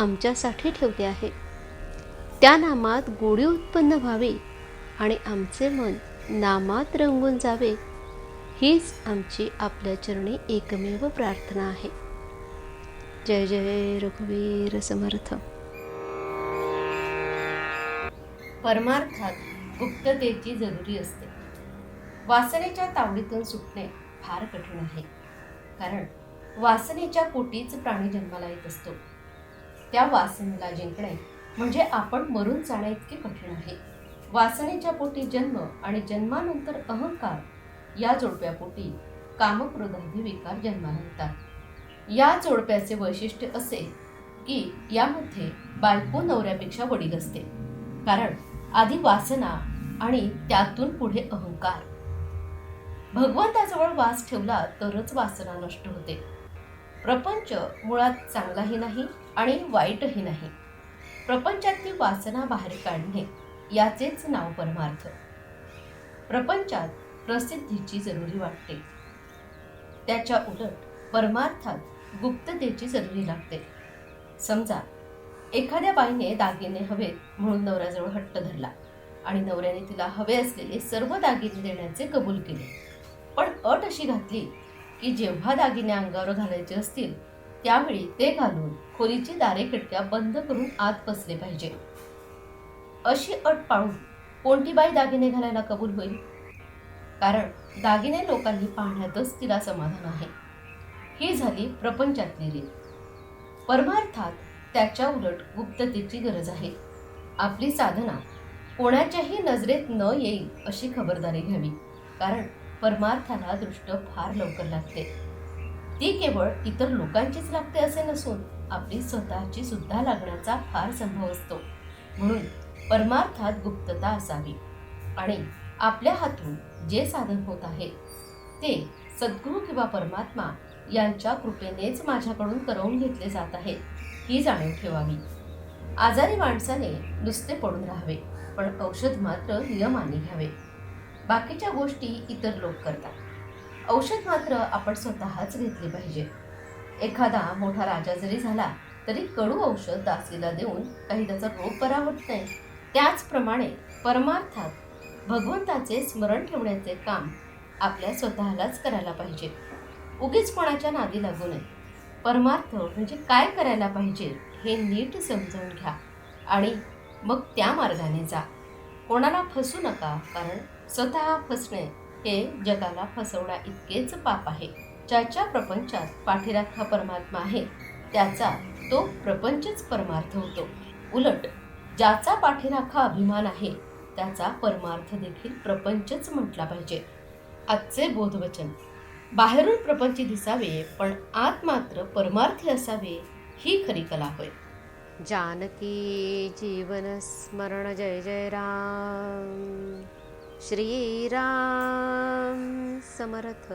आमच्यासाठी ठेवले आहे. त्या नामात गोडी उत्पन्न व्हावी आणि आमचे मन नामात रंगून जावे हीच आमची आपल्या चरणी एकमेव प्रार्थना आहे. जय जय रघुवीर समर्थ. परमार्थात गुप्ततेची जरुरी असते. वासनेच्या तावडीतून सुटणे फार कठीण आहे. कारण वासनेच्या पोटीच प्राणी जन्माला येत असतो. त्या वासनेला जिंकणे म्हणजे आपण मरून जाण्या इतके कठीण आहे. वासनेच्या पोटी जन्म आणि जन्मानंतर अहंकार या जोडप्यापोटी कामक्रोधादी विकार जन्माला येतात या जोडप्याचे वैशिष्ट्य असे की यामध्ये बायको नवऱ्यापेक्षा वडील असते. कारण आधी वासना आणि त्यातून पुढे अहंकार. भगवंताजवळ वास ठेवला तरच वासना नष्ट होते. प्रपंच मुळात चांगलाही नाही आणि वाईटही नाही. प्रपंचातली वासना बाहेर काढणे याचेच नाव परमार्थ. प्रपंचात प्रसिद्धीची जरुरी वाटते. त्याच्या उलट परमार्थात गुप्ततेची जरुरी लागते. समजा एखाद्या बाईने दागिने हवेत म्हणून नवऱ्याजवळ हट्ट धरला आणि नवऱ्याने तिला हवे असलेले सर्व दागिने देण्याचे कबूल केले. पण अट अशी घातली की जेव्हा दागिने अंगावर घालायचे असतील त्यावेळी ते घालून खोलीची दारे खिडक्या बंद करून आत बसले पाहिजे. अशी अट पाळून कोणती बाई दागिने घालायला कबूल होईल? कारण दागिने लोकांनी पाहण्यातच तिला समाधान आहे. ही झाली प्रपंचातली रीत. परमार्थात त्याच्या उलट गुप्ततेची गरज आहे. आपली साधना कोणाच्याही नजरेत न येईल अशी खबरदारी घ्यावी. कारण परमार्थाला दृष्ट फार लवकर लागते. ती केवळ इतर लोकांचीच लागते असे नसून आपली स्वतःची सुद्धा लागण्याचा फार संभव असतो. म्हणून परमार्थात गुप्तता असावी आणि आपल्या हातून जे साधन होत आहे ते सद्गुरू किंवा परमात्मा यांच्या कृपेनेच माझ्याकडून करवून घेतले जात आहे ही जाणीव ठेवावी. आजारी माणसाने नुसते पडून राहावे पण औषध मात्र नियमाने घ्यावे. बाकीच्या गोष्टी इतर लोक करतात. औषध मात्र आपण स्वतःच घेतले पाहिजे. एखादा मोठा राजा जरी झाला तरी कडू औषध दासीला देऊन काही त्याचा रोग बरा होत नाही. त्याचप्रमाणे परमार्थात भगवंताचे स्मरण ठेवण्याचे काम आपल्या स्वतःलाच करायला पाहिजे. उगीच कोणाच्या नादी लागू नये. परमार्थ म्हणजे काय करायला पाहिजे हे नीट समजावून घ्या आणि मग त्या मार्गाने जा. कोणाला फसू नका कारण स्वतः फसणे हे जगाला फसवण्या इतकेच पाप आहे. ज्याच्या प्रपंचात पाठीराखा परमात्मा आहे त्याचा तो प्रपंचच परमार्थ होतो. उलट ज्याचा पाठीराखा अभिमान आहे त्याचा परमार्थ देखील प्रपंचच म्हटला पाहिजे. आजचे बोधवचन. बाहेरून प्रपंच दिसावे पण आत मात्र परमार्थी असावे ही खरी कला होय. जानकी जीवन स्मरण जय जय राम. श्रीराम समर्थ।